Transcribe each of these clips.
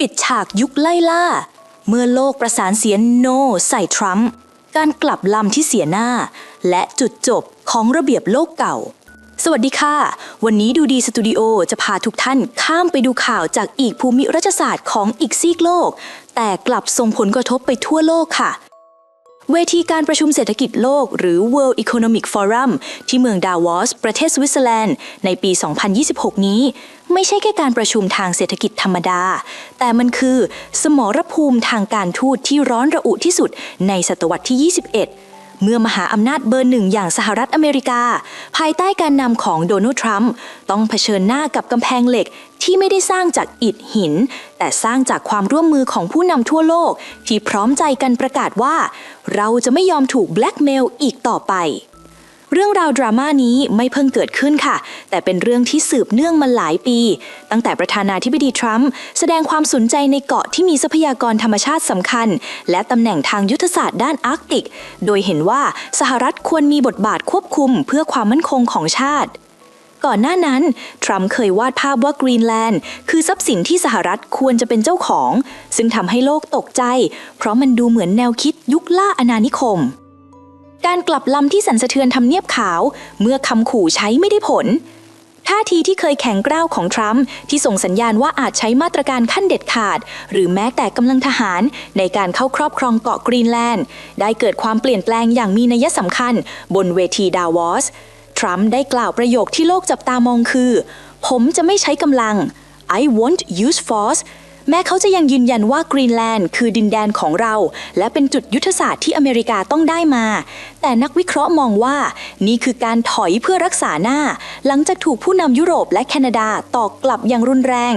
ปิดฉากยุคไล่ล่า เมื่อโลกประสานเสียงโนใส่ทรัมป์การกลับลำที่เสียหน้า และจุดจบของระเบียบโลกเก่า สวัสดีค่ะ วันนี้ดูดีสตูดิโอจะพาทุกท่านข้ามไปดูข่าวจากอีกภูมิรัฐศาสตร์ของอีกซีกโลก แต่กลับส่งผลกระทบไปทั่วโลกค่ะ เวทีการประชุมเศรษฐกิจโลก หรือ World Economic Forum ที่เมืองดาวอส ประเทศสวิตเซอร์แลนด์ ในปี 2026 นี้ ไม่ใช่แค่การประชุมทางเศรษฐกิจธรรมดา แต่มันคือ สมรภูมิทางการทูตที่ร้อนระอุที่สุดในศตวรรษที่ 21 เมื่อมหาอำนาจเบอร์หนึ่งอย่างสหรัฐอเมริกา ภายใต้การนำของโดนัลด์ทรัมป์ต้องเผชิญหน้ากับกำแพงเหล็กที่ไม่ได้สร้างจากอิฐหิน แต่สร้างจากความร่วมมือของผู้นำทั่วโลก ที่พร้อมใจกันประกาศว่า เราจะไม่ยอมถูกแบล็กเมลอีกต่อไป เรื่องราวดราม่านี้ไม่เพิ่งเกิดขึ้นค่ะ แต่เป็นเรื่องที่สืบเนื่องมาหลายปี ตั้งแต่ประธานาธิบดีทรัมป์แสดงความสนใจในเกาะที่มีทรัพยากรธรรมชาติสำคัญ และตำแหน่งทางยุทธศาสตร์ด้านอาร์กติก โดยเห็นว่าสหรัฐควรมีบทบาทควบคุมเพื่อความมั่นคงของชาติก่อนหน้านั้น ทรัมป์เคยวาดภาพว่ากรีนแลนด์ คือทรัพย์สินที่สหรัฐควรจะเป็นเจ้าของ ซึ่งทำให้โลกตกใจ เพราะมันดูเหมือนแนวคิดยุคล่าอาณานิคม การกลับลำที่สันสะเทือนทำเนียบขาว เมื่อคำขู่ใช้ไม่ได้ผล ท่าทีที่เคยแข็งกร้าวของทรัมป์ที่ส่งสัญญาณว่าอาจใช้มาตรการขั้นเด็ดขาด หรือแม้แต่กำลังทหารในการเข้าครอบครองเกาะกรีนแลนด์ ได้เกิดความเปลี่ยนแปลงอย่างมีนัยสำคัญ บนเวทีดาวอส ทรัมป์ได้กล่าวประโยคที่โลกจับตามองคือ ผมจะไม่ใช้กำลัง I won't use force แม้เขาจะยังยืนยันว่ากรีนแลนด์คือดินแดนของเรา และเป็นจุดยุทธศาสตร์ที่อเมริกาต้องได้มา แต่นักวิเคราะห์มองว่า นี่คือการถอยเพื่อรักษาหน้า หลังจากถูกผู้นำยุโรปและแคนาดาตอกกลับอย่างรุนแรง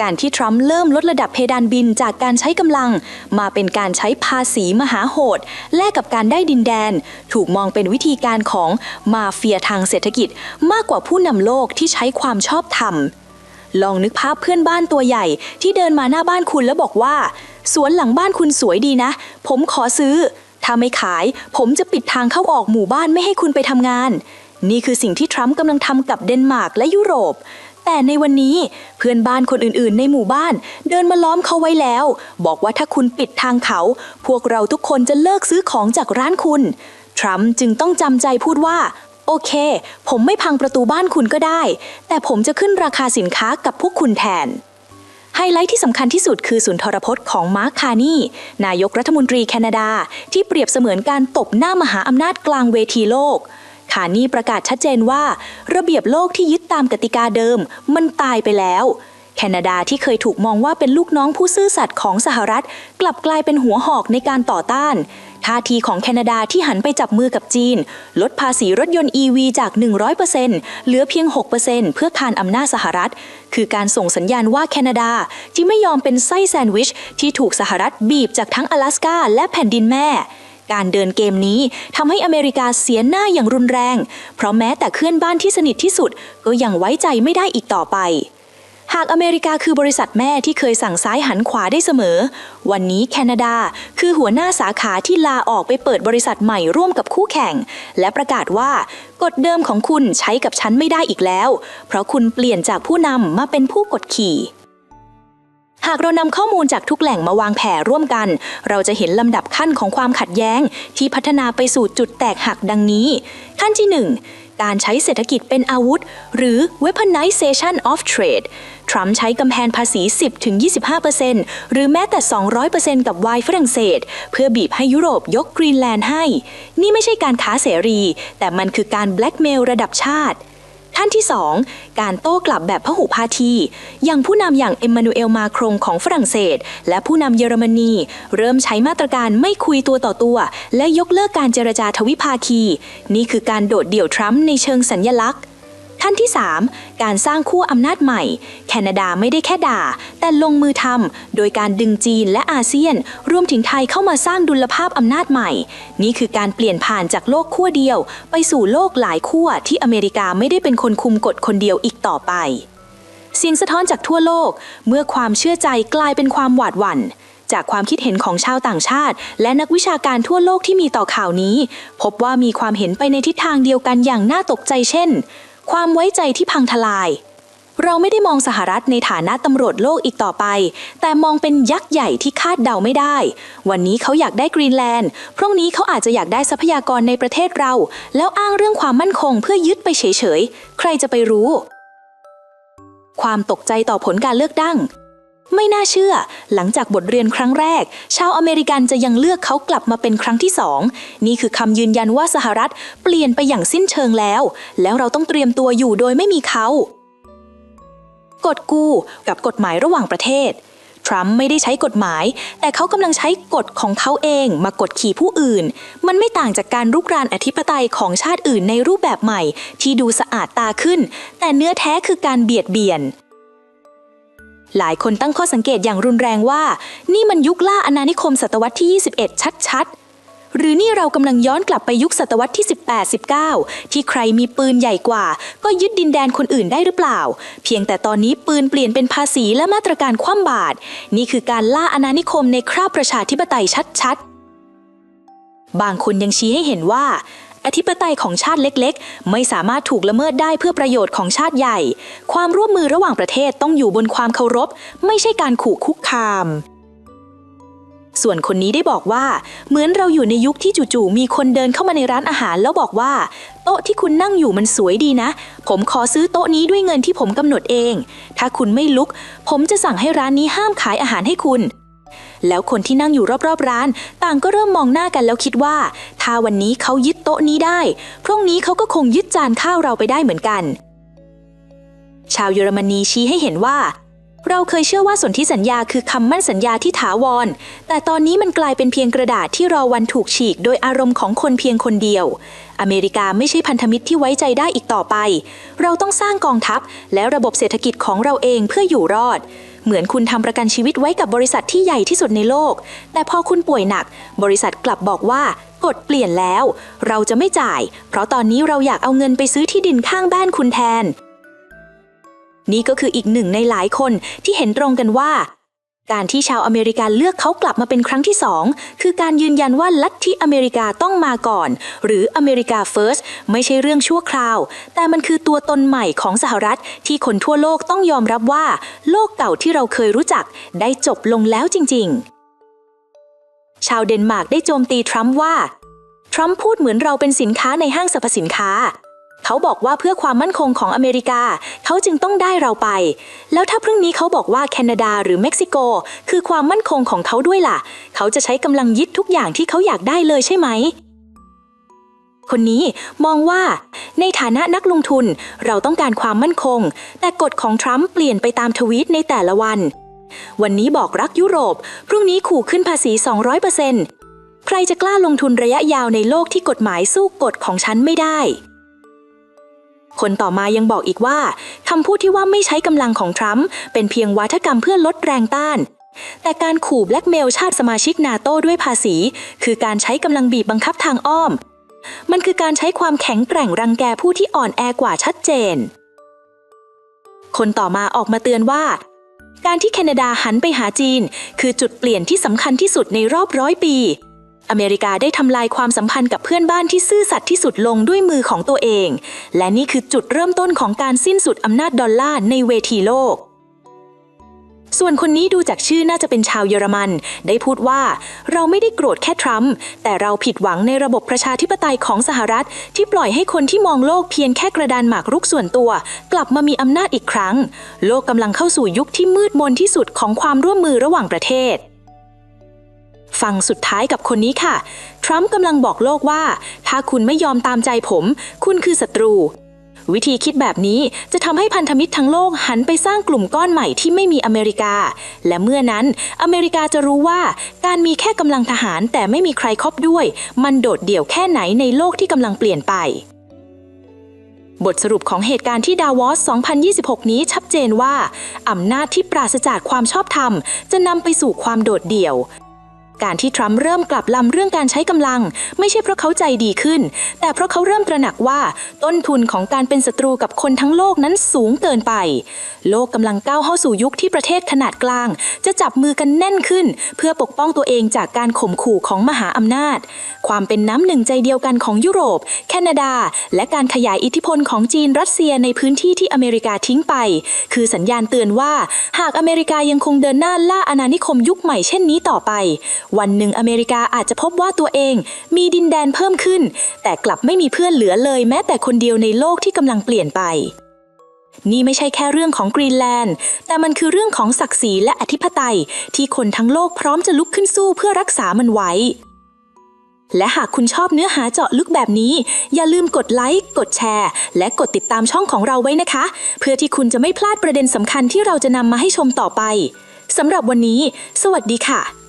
การที่ทรัมป์เริ่มลดระดับเพดานบินจากการใช้กำลัง มาเป็นการใช้ภาษีมหาโหด แลกกับการได้ดินแดน ถูกมองเป็นวิธีการของมาเฟียทางเศรษฐกิจ มากกว่าผู้นำโลกที่ใช้ความชอบธรรม ลองนึกภาพเพื่อนบ้านตัวใหญ่ ที่เดินมาหน้าบ้านคุณแล้วบอกว่า สวนหลังบ้านคุณสวยดีนะ ผมขอซื้อ ถ้าไม่ขาย ผมจะปิดทางเข้าออกหมู่บ้านไม่ให้คุณไปทำงาน นี่คือสิ่งที่ทรัมป์กำลังทำกับเดนมาร์กและยุโรปแต่ในวันนี้เพื่อนบ้านคนอื่นๆ ในหมู่บ้าน เดินมาล้อมเขาไว้แล้ว บอกว่าถ้าคุณปิดทางเขา พวกเราทุกคนจะเลิกซื้อของจากร้านคุณ ทรัมป์จึงต้องจำใจพูดว่า อเค ผมไม่พังประตูบ้านคุณก็ได้ แต่ผมจะขึ้นราคาสินค้ากับพวกคุณแทน ไฮไลท์ที่สำคัญที่สุดคือสุนทรพจน์ของมาร์คคานีนายกรัฐมนตรีแคนาดา ที่เปรียบเสมือนการตบหน้ามหาอำนาจกลางเวทีโลกคานีประกาศชัดเจนว่า ระเบียบโลกที่ยึดตามกติกาเดิม มันตายไปแล้ว คนาดาที่เคยถูกมองว่าเป็นลูกน้องผู้ซื่อสัตย์ของสหรัฐ กลับกลายเป็นหัวหอกในการต่อต้านท่าทีของแคนาดาที่หันไปจับมือกับจีน ลดภาษีรถยนต์ EV จาก 100%เหลือเพียง 6%เพื่อคานอำนาจสหรัฐ คือการส่งสัญญาณว่าแคนาดาที่ไม่ยอมเป็นไส้แซนด์วิช ที่ถูกสหรัฐบีบจากทั้ง阿拉สกาและแผ่นดินแม่ การเดินเกมนี้ทำให้อเมริกาเสียหน้าอย่างรุนแรง เพราะแม้แต่เพื่อนบ้านที่สนิทที่สุดก็ยังไว้ใจไม่ได้อีกต่อไป หากอเมริกาคือบริษัทแม่ที่เคยสั่งซ้ายหันขวาได้เสมอ วันนี้แคนาดาคือหัวหน้าสาขาที่ลาออกไปเปิดบริษัทใหม่ร่วมกับคู่แข่ง และประกาศว่ากฎเดิมของคุณใช้กับฉันไม่ได้อีกแล้ว เพราะคุณเปลี่ยนจากผู้นำมาเป็นผู้กดขี่หากเรานำข้อมูลจากทุกแหล่งมาวางแผนร่วมกัน เราจะเห็นลำดับขั้นของความขัดแย้ง ที่พัฒนาไปสู่จุดแตกหักดังนี้ ขั้นที่ 1 การใช้เศรษฐกิจเป็นอาวุธ หรือ weaponization of trade ทรัมป์ใช้กำแพงภาษี 10-25%หรือแม้แต่ 200%กับไวน์ฝรั่งเศส เพื่อบีบให้ยุโรปยกกรีนแลนด์ให้ นี่ไม่ใช่การค้าเสรี แต่มันคือการแบล็กเมลระดับชาติ ท่านที่ 2 การโต้กลับแบบพหุพาทีอย่างผู้นำอย่างเอ็มมานูเอลมาครงของฝรั่งเศส และผู้นำเยอรมนี เริ่มใช้มาตรการไม่คุยตัวต่อตัว และยกเลิกการเจรจาทวิภาคี นี่คือการโดดเดี่ยวทรัมป์ในเชิงสัญญลักษณ์ ขั้นที่ 3 การสร้างขั้วอำนาจใหม่ แคนาดาไม่ได้แค่ด่า แต่ลงมือทำโดยการดึงจีนและอาเซียน รวมถึงไทยเข้ามาสร้างดุลภาพอำนาจใหม่ นี่คือการเปลี่ยนผ่านจากโลกขั้วเดียว ไปสู่โลกหลายขั้วที่อเมริกาไม่ได้เป็นคนคุมกฎคนเดียวอีกต่อไป เสียงสะท้อนจากทั่วโลก เมื่อความเชื่อใจกลายเป็นความหวาดหวั่นจากความคิดเห็นของชาวต่างชาติ และนักวิชาการทั่วโลกที่มีต่อข่าวนี้ พบว่ามีความเห็นไปในทิศทางเดียวกันอย่างน่าตกใจเช่น ความไว้ใจที่พังทลาย เราไม่ได้มองสหรัฐในฐานะตำรวจโลกอีกต่อไป แต่มองเป็นยักษ์ใหญ่ที่คาดเดาไม่ได้ วันนี้เขาอยากได้กรีนแลนด์ พรุ่งนี้เขาอาจจะอยากได้ทรัพยากรในประเทศเรา แล้วอ้างเรื่องความมั่นคงเพื่อยึดไปเฉยๆ ใครจะไปรู้ ความตกใจต่อผลการเลือกตั้ง ไม่น่าเชื่อ หลังจากบทเรียนครั้งแรก ชาวอเมริกันจะยังเลือกเขากลับมาเป็นครั้งที่สองนี่คือคำยืนยันว่าสหรัฐเปลี่ยนไปอย่างสิ้นเชิงแล้ว แล้วเราต้องเตรียมตัวอยู่โดยไม่มีเขากฎกู้กับกฎหมายระหว่างประเทศ ทรัมป์ไม่ได้ใช้กฎหมาย แต่เขากำลังใช้กฎของเขาเองมากดขี่ผู้อื่น มันไม่ต่างจากการรุกรานอธิปไตยของชาติอื่นในรูปแบบใหม่ ที่ดูสะอาดตาขึ้น แต่เนื้อแท้คือการเบียดเบียน หลายคนตั้งข้อสังเกตอย่างรุนแรงว่า นี่มันยุคล่าอาณานิคมศตวรรษที่ 21 ชัดๆ หรือนี่เรากำลังย้อนกลับไปยุคศตวรรษที่ 18 19 ที่ใครมีปืนใหญ่กว่า ก็ยึดดินแดนคนอื่นได้หรือเปล่า เพียงแต่ตอนนี้ปืนเปลี่ยนเป็นภาษีและมาตรการคว่ำบาตรนี่คือการล่าอาณานิคมในคราบประชาธิปไตยชัดๆ บางคนยังชี้ให้เห็นว่า อธิปไตยของชาติเล็กๆ ไม่สามารถถูกละเมิดได้เพื่อประโยชน์ของชาติใหญ่ ความร่วมมือระหว่างประเทศต้องอยู่บนความเคารพ ไม่ใช่การขู่คุกคาม ส่วนคนนี้ได้บอกว่า เหมือนเราอยู่ในยุคที่จู่ๆมีคนเดินเข้ามาในร้านอาหารแล้วบอกว่า โต๊ะที่คุณนั่งอยู่มันสวยดีนะ ผมขอซื้อโต๊ะนี้ด้วยเงินที่ผมกำหนดเอง ถ้าคุณไม่ลุก ผมจะสั่งให้ร้านนี้ห้ามขายอาหารให้คุณ แล้วคนที่นั่งอยู่รอบๆร้าน ต่างก็เริ่มมองหน้ากันแล้วคิดว่า ถ้าวันนี้เขายึดโต๊ะนี้ได้ พรุ่งนี้เขาก็คงยึดจานข้าวเราไปได้เหมือนกัน ชาวเยอรมนีชี้ให้เห็นว่า เราเคยเชื่อว่าสนธิสัญญาคือคำมั่นสัญญาที่ถาวร แต่ตอนนี้มันกลายเป็นเพียงกระดาษที่รอวันถูกฉีก โดยอารมณ์ของคนเพียงคนเดียว อเมริกาไม่ใช่พันธมิตรที่ไว้ใจได้อีกต่อไป เราต้องสร้างกองทัพและระบบเศรษฐกิจของเราเองเพื่ออยู่รอด เหมือนคุณทำประกันชีวิตไว้กับบริษัทที่ใหญ่ที่สุดในโลก แต่พอคุณป่วยหนัก บริษัทกลับบอกว่ากฎเปลี่ยนแล้ว เราจะไม่จ่าย เพราะตอนนี้เราอยากเอาเงินไปซื้อที่ดินข้างบ้านคุณแทน นี่ก็คืออีกหนึ่งในหลายคนที่เห็นตรงกันว่า การที่ชาวอเมริกันเลือกเขากลับมาเป็นครั้งที่สองคือการยืนยันว่าลัทธิอเมริกาต้องมาก่อน หรืออเมริกาเฟิร์สไม่ใช่เรื่องชั่วคราว แต่มันคือตัวตนใหม่ของสหรัฐที่คนทั่วโลกต้องยอมรับว่า โลกเก่าที่เราเคยรู้จักได้จบลงแล้วจริง ๆ ชาวเดนมาร์กได้โจมตีทรัมป์ว่า ทรัมป์พูดเหมือนเราเป็นสินค้าในห้างสรรพสินค้า เขาบอกว่าเพื่อความมั่นคงของอเมริกา เขาจึงต้องได้เราไป แล้วถ้าพรุ่งนี้เขาบอกว่าแคนาดาหรือเม็กซิโก คือความมั่นคงของเขาด้วยล่ะ เขาจะใช้กำลังยึดทุกอย่างที่เขาอยากได้เลยใช่ไหม คนนี้มองว่า ในฐานะนักลงทุนเราต้องการความมั่นคง แต่กฎของทรัมป์เปลี่ยนไปตามทวีตในแต่ละวัน วันนี้บอกรักยุโรป พรุ่งนี้ขู่ขึ้นภาษี 200%ใครจะกล้าลงทุนระยะยาวในโลกที่กฎหมายสู้กฎของฉันไม่ได้ คนต่อมายังบอกอีกว่าคำพูดที่ว่าไม่ใช้กำลังของทรัมป์เป็นเพียงวาทกรรมเพื่อลดแรงต้าน แต่การขู่แบล็กเมลชาติสมาชิกนาโต้ด้วยภาษี คือการใช้กำลังบีบบังคับทางอ้อม มันคือการใช้ความแข็งแกร่งรังแกผู้ที่อ่อนแอกว่าชัดเจน คนต่อมาออกมาเตือนว่า การที่แคนาดาหันไปหาจีน คือจุดเปลี่ยนที่สำคัญที่สุดในรอบร้อยปี อเมริกาได้ทำลายความสัมพันธ์กับเพื่อนบ้านที่ซื่อสัตย์ที่สุดลงด้วยมือของตัวเอง และนี่คือจุดเริ่มต้นของการสิ้นสุดอำนาจดอลลาร์ในเวทีโลก ส่วนคนนี้ดูจากชื่อน่าจะเป็นชาวเยอรมัน ได้พูดว่าเราไม่ได้โกรธแค่ทรัมป์แต่เราผิดหวังในระบบประชาธิปไตยของสหรัฐ ที่ปล่อยให้คนที่มองโลกเพียงแค่กระดานหมากรุกส่วนตัว กลับมามีอำนาจอีกครั้ง โลกกำลังเข้าสู่ยุคที่มืดมนที่สุดของความร่วมมือระหว่างประเทศ ฟังสุดท้ายกับคนนี้ค่ะ ทรัมป์กำลังบอกโลกว่า ถ้าคุณไม่ยอมตามใจผม คุณคือศัตรู วิธีคิดแบบนี้จะทำให้พันธมิตรทั้งโลกหันไปสร้างกลุ่มก้อนใหม่ที่ไม่มีอเมริกา และเมื่อนั้นอเมริกาจะรู้ว่า การมีแค่กำลังทหารแต่ไม่มีใครครอบด้วย มันโดดเดี่ยวแค่ไหนในโลกที่กำลังเปลี่ยนไปบทสรุปของเหตุการณ์ที่ดาวอส 2026 นี้ชัดเจนว่า อำนาจที่ปราศจากความชอบธรรม จะนำไปสู่ความโดดเดี่ยว การที่ทรัมป์เริ่มกลับลำเรื่องการใช้กำลัง ไม่ใช่เพราะเขาใจดีขึ้น แต่เพราะเขาเริ่มตระหนักว่าต้นทุนของการเป็นศัตรูกับคนทั้งโลกนั้นสูงเกินไป โลกกำลังก้าวเข้าสู่ยุคที่ประเทศขนาดกลาง จะจับมือกันแน่นขึ้น เพื่อปกป้องตัวเองจากการข่มขู่ของมหาอำนาจ ความเป็นน้ำหนึ่งใจเดียวกันของยุโรป แคนาดา และการขยายอิทธิพลของจีนรัสเซียในพื้นที่ที่อเมริกาทิ้งไป คือสัญญาณเตือนว่า หากอเมริกายังคงเดินหน้าล่าอาณานิคมยุคใหม่เช่นนี้ต่อไปวันหนึ่งอเมริกาอาจจะพบว่าตัวเองมีดินแดนเพิ่มขึ้น แต่กลับไม่มีเพื่อนเหลือเลยแม้แต่คนเดียวในโลกที่กำลังเปลี่ยนไป นี่ไม่ใช่แค่เรื่องของกรีนแลนด์ แต่มันคือเรื่องของศักดิ์ศรีและอธิปไตย ที่คนทั้งโลกพร้อมจะลุกขึ้นสู้เพื่อรักษามันไว้ และหากคุณชอบเนื้อหาเจาะลึกแบบนี้ อย่าลืมกดไลค์ กดแชร์ และกดติดตามช่องของเราไว้นะคะ เพื่อที่คุณจะไม่พลาดประเด็นสำคัญที่เราจะนำมาให้ชมต่อไปสำหรับวันนี้ สวัสดีค่ะ